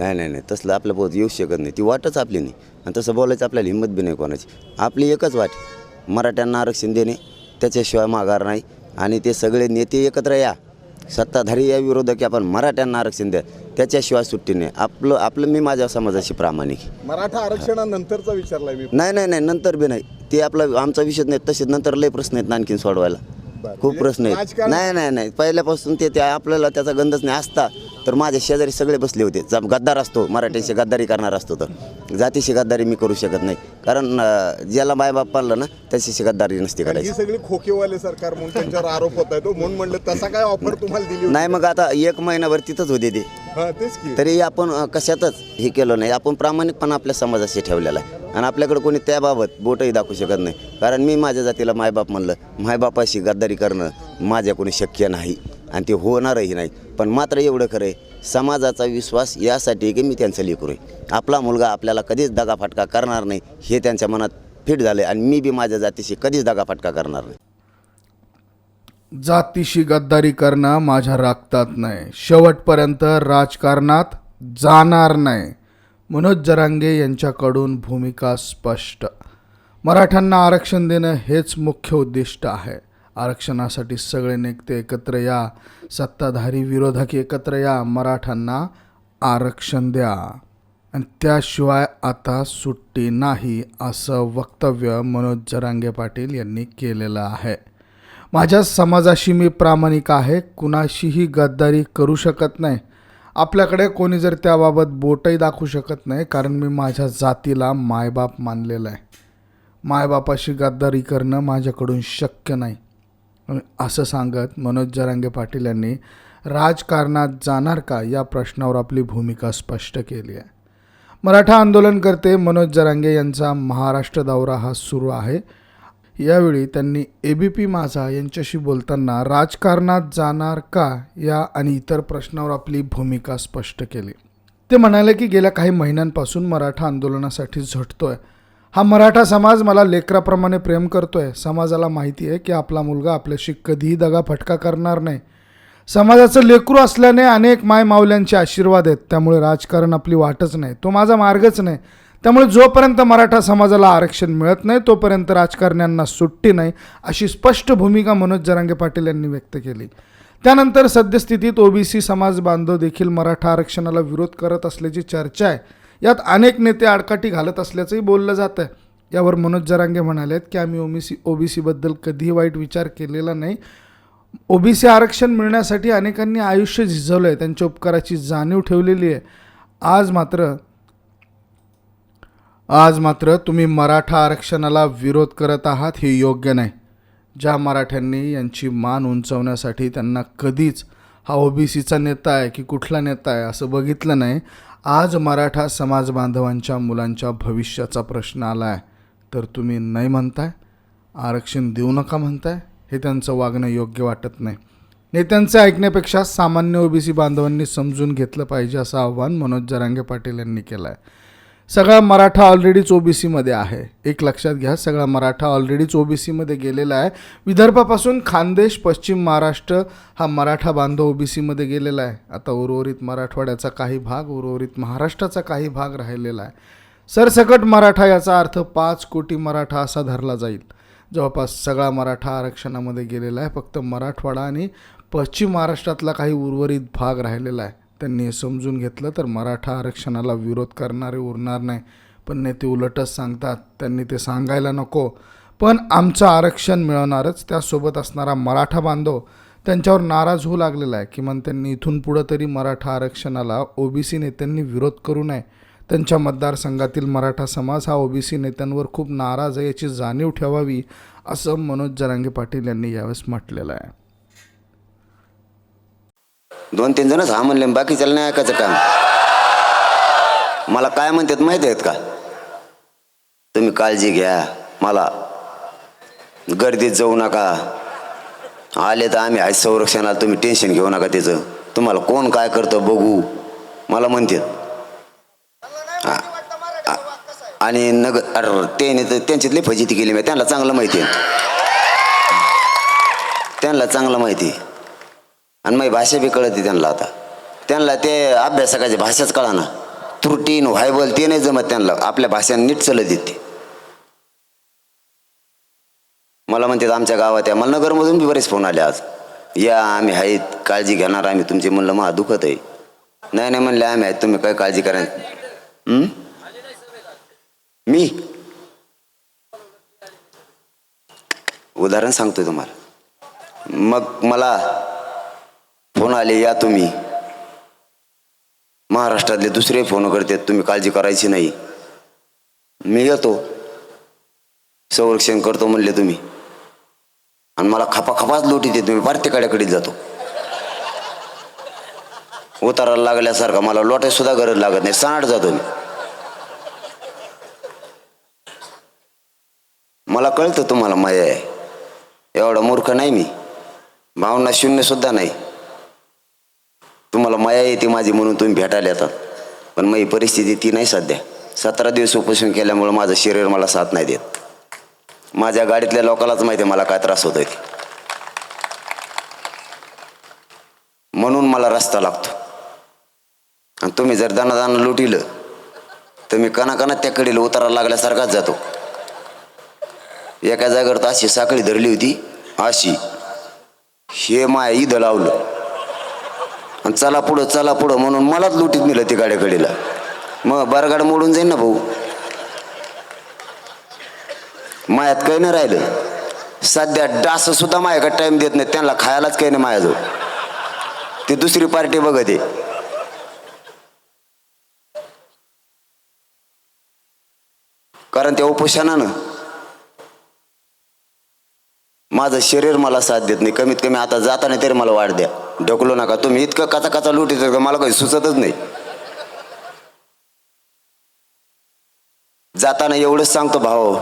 नाही नाही नाही. तसलं आपल्या पोहोच येऊ शकत नाही. ती वाटच आपली नाही. आणि तसं बोलायचं आपल्याला हिंमत बी नाही कोणाची. आपली एकच वाट. मराठ्यांना आरक्षण देणे त्याच्याशिवाय माघार नाही. आणि ते सगळे नेते एकत्र या. सत्ताधारी या विरोधक आपण मराठ्यांना आरक्षण द्या. त्याच्याशिवाय सुट्टी नाही. आपलं आपलं मी माझ्या समाजाशी प्रामाणिक आहे. मराठा आरक्षणानंतरचा विचारलाय मी. नाही नाही नाही. नंतर बी नाही. ते आपला आमचा विषय नाही. तसेच नंतर लय प्रश्न आहेत आणखीन सोडवायला. खूप म्हणजे प्रश्न आहेत. नाही नाही नाही. पहिल्यापासून ते ते आपल्याला त्याचा गंधच नाही. असता तर माझ्या शेजारी सगळे बसले होते. जा- गद्दार असतो मराठ्याशी गद्दारी करणार असतो तर जातीशी गद्दारी मी करू शकत नाही. कारण अं, ज्याला मायबाप पाळलं ना त्याच्याशी गद्दारी नसते ही करायची. सगळी खोकेवाले सरकार म्हणून त्यांच्यावर आरोप होत आहे. तो म्हणून म्हणलं तसा काय ऑफर तुम्हाला दिली होती? नाही मग आता एक महिनाभर तिथंच होते ते. हा तेच की. तरी आपण अ, कशातच हे केलं नाही. आपण प्रामाणिकपणा आपल्या समाजाशी ठेवलेला आहे. आणि आपल्याकडे कोणी त्याबाबत बोटही दाखवू शकत नाही. कारण मी माझ्या जातीला मायबाप म्हणलं. मायबापाशी गद्दारी करणं माझ्या कोणी शक्य नाही. आणि ते होणारही नाही. पण मात्र एवढं खरं आहे समाजाचा विश्वास यासाठी की मी त्यांचं लेकरू आहे. आपला मुलगा आपल्याला कधीच दगाफटका करणार नाही हे त्यांच्या मनात फिट झालं आणि मी बी माझ्या जातीशी कधीच दगाफटका करणार नाही. जातीशी गद्दारी करणं माझ्या रक्तात नाही. शेवटपर्यंत राजकारणात जाणार नाही. मनोज जरांगे यांच्याकडून भूमिका स्पष्ट. मराठ्यांना आरक्षण देणं हेच मुख्य उद्दिष्ट आहे. आरक्षणासाठी सगळे नेते एकत्र या. सत्ताधारी विरोधक एकत्र या. मराठ्यांना आरक्षण द्या. आणि त्याशिवाय आता सुट्टी नाही असं वक्तव्य मनोज जरांगे पाटील यांनी केलेलं आहे. माझ्या समाजाशी मी प्रामाणिक आहे कुणाशीही गद्दारी करू शकत नाही. आपल्याकडे कोणी जर त्याबाबत बोटही दाखवू शकत नाही कारण मी माझ्या जातीला मायबाप मानलेलं आहे. मायबापाशी गद्दारी करणं माझ्याकडून शक्य नाही. असं सांगत मनोज जरांगे पाटील यांनी राजकारणात जाणार का? या प्रश्नावर आपली भूमिका स्पष्ट केली आहे. मराठा आंदोलनकर्ते मनोज जरांगे यांचा महाराष्ट्र दौरा हा सुरू आहे. यावेळी त्यांनी ए बी पी माझा यांच्याशी बोलताना राजकारणात जाणार का? या आणि इतर प्रश्नावर आपली भूमिका स्पष्ट केली. ते म्हणाले की गेल्या काही महिन्यांपासून मराठा आंदोलनासाठी झटतो आहे हा मराठा समाज मला लेकराप्रमाणे प्रेम करतो आहे समाजाला माहिती आहे की आपला मुलगा आपल्याशी कधीही दगा फटका करणार नाही. समाजाचं लेकरू असल्याने अनेक माय माऊल्यांचे आशीर्वाद आहेत. त्यामुळे राजकारण आपली वाटच नाही. तो माझा मार्गच नाही. त्यामुळे जोपर्यंत मराठा समाजाला आरक्षण मिळत नाही तोपर्यंत राजकारण्यांना सुट्टी नाही अशी स्पष्ट भूमिका मनोज जरांगे पाटील यांनी व्यक्त केली. त्यानंतर सद्यस्थितीत ओबीसी समाज बांधव देखील मराठा आरक्षणाला विरोध करत असल्याची चर्चा आहे. यात अनेक नेते आडकाठी घालत असल्याचंही बोललं जात आहे यावर मनोज जरांगे म्हणाले आहेत की आम्ही ओबीसी ओबीसीबद्दल कधीही वाईट विचार केलेला नाही. ओबीसी आरक्षण मिळण्यासाठी अनेकांनी आयुष्य झिजवलं आहे त्यांच्या उपकाराची जाणीव ठेवलेली आहे. आज मात्र आज मात्र तुम्ही मराठा आरक्षणाला विरोध करत आहात हे योग्य नाही. ज्या मराठ्यांनी यांची मान उंचवण्यासाठी त्यांना कधीच हा ओबीसीचा नेता आहे की कुठला नेता आहे असं बघितलं नाही आज मराठा समाज बांधवांच्या मुलांच्या भविष्याचा प्रश्न आला आहे तर तुम्ही नाही म्हणताय? आरक्षण देऊ नका म्हणताय? हे त्यांचं वागणं योग्य वाटत नाही. नेत्यांचं ऐकण्यापेक्षा सामान्य ओबीसी बांधवांनी समजून घेतलं पाहिजे असं आव्हान मनोज जरांगे पाटील यांनी केलं आहे सगळा मराठा ऑलरेडीच ओबीसीमध्ये आहे. एक लक्षात घ्या सगळा मराठा ऑलरेडीच ओबीसीमध्ये गेलेला आहे. विदर्भापासून खानदेश पश्चिम महाराष्ट्र हा मराठा बांधव ओबीसीमध्ये गेलेला आहे. आता उर्वरित मराठवाड्याचा काही भाग उर्वरित महाराष्ट्राचा काही भाग राहिलेला आहे. सरसकट मराठा याचा अर्थ पाच कोटी मराठा असा धरला जाईल. जवळपास सगळा मराठा आरक्षणामध्ये गेलेला आहे. फक्त मराठवाडा आणि पश्चिम महाराष्ट्रातला काही उर्वरित भाग राहिलेला आहे. त्यांनी समजून घेतलं तर मराठा आरक्षणाला विरोध करणारे उरणार नाही. पण नेते उलटच सांगतात त्यांनी ते सांगायला नको. पण आमचं आरक्षण मिळवणारच त्यासोबत असणारा मराठा बांधव त्यांच्यावर नाराज होऊ लागलेला आहे. किमान त्यांनी इथून पुढं तरी मराठा आरक्षणाला ओबीसी नेत्यांनी विरोध करू नये. त्यांच्या मतदारसंघातील मराठा समाज हा ओबीसी नेत्यांवर खूप नाराज आहे याची जाणीव ठेवावी असं मनोज जरांगे पाटील यांनी यावेळेस म्हटलेलं आहे. दोन तीन जणच हा म्हणले बाकीच्याला नाही ऐकायचं काम. मला काय म्हणतात माहिती आहेत का? तुम्ही काळजी घ्या मला गर्दीत जाऊ नका. आले तर आम्ही आहे संरक्षणाला तुम्ही टेन्शन घेऊ नका त्याचं. तुम्हाला कोण काय करतं बघू मला म्हणतात. आणि नग त्याने तर त्यांच्यातली फजिती केली मी त्यांना चांगलं माहिती आहे. त्यांना चांगलं माहिती आहे. आणि माझी भाषा बी कळते त्यांना आता. त्यांना ते अभ्यासकाची भाषाच कळा ना त्रुटीन व्हायबल ते नाही जमत त्यांना. आपल्या भाषा नीट चलत येते. मला म्हणतात आमच्या गावात या मला नगरमधून बी बरेच फोन आले आज. या आम्ही आहेत काळजी घेणार आम्ही. तुमची म्हणलं महा दुखत आहे. नाही नाही म्हणले आम्ही आहेत. तुम्ही काय काळजी करा. मी? उदाहरण सांगतोय तुम्हाला. मग मला फोन आले या तुम्ही. महाराष्ट्रातले दुसरे फोन करतात तुम्ही काळजी करायची नाही. मी येतो. संरक्षण करतो म्हणले तुम्ही. आणि मला खपा खपाच लोटी येते तुम्ही पार्टीकड्याकडे जातो. उतारायला लागल्यासारखा मला लोटाय सुद्धा गरज लागत नाही साठ जातो मी मला कळतं तुम्हाला माया आहे. एवढा मूर्ख नाही मी. भावना शून्य सुद्धा नाही. तुम्हाला माया येते माझी म्हणून तुम्ही भेटायला येतात पण माझी परिस्थिती ती नाही सध्या. सतरा दिवस उपोषण केल्यामुळं माझं शरीर मला साथ नाही देत. माझ्या गाडीतल्या लोकांनाच माहिती आहे मला काय त्रास होतोय आहे म्हणून मला रस्ता लागतो. आणि तुम्ही जर दाना दाना लुटिलं तर मी कणाकणात त्या कडेला उतारा लागल्यासारखाच जातो. एका जागेवर तर अशी साखळी धरली होती अशी. हे माय इथं लावलं. आणि चला पुढं चला पुढं म्हणून मलाच लुटीत नेलं ते गाड्याकडीला. मग बरगाड मोडून जाईन ना भाऊ. मायात काही नाही राहिलं. सध्या डास सुद्धा माझ्याकडे टाइम देत नाही त्यांना खायलाच काही नाही माझ्याजवळ ती दुसरी पार्टी बघते कारण त्या उपोषणानं माझं शरीर मला साथ देत नाही. कमीत कमी आता जाताना तरी मला वाढ द्या. ढकलू नका. तुम्ही इतकं कचा कचा लुटीत का? मला काही सुचतच नाही. जाताना एवढंच सांगतो भाऊ.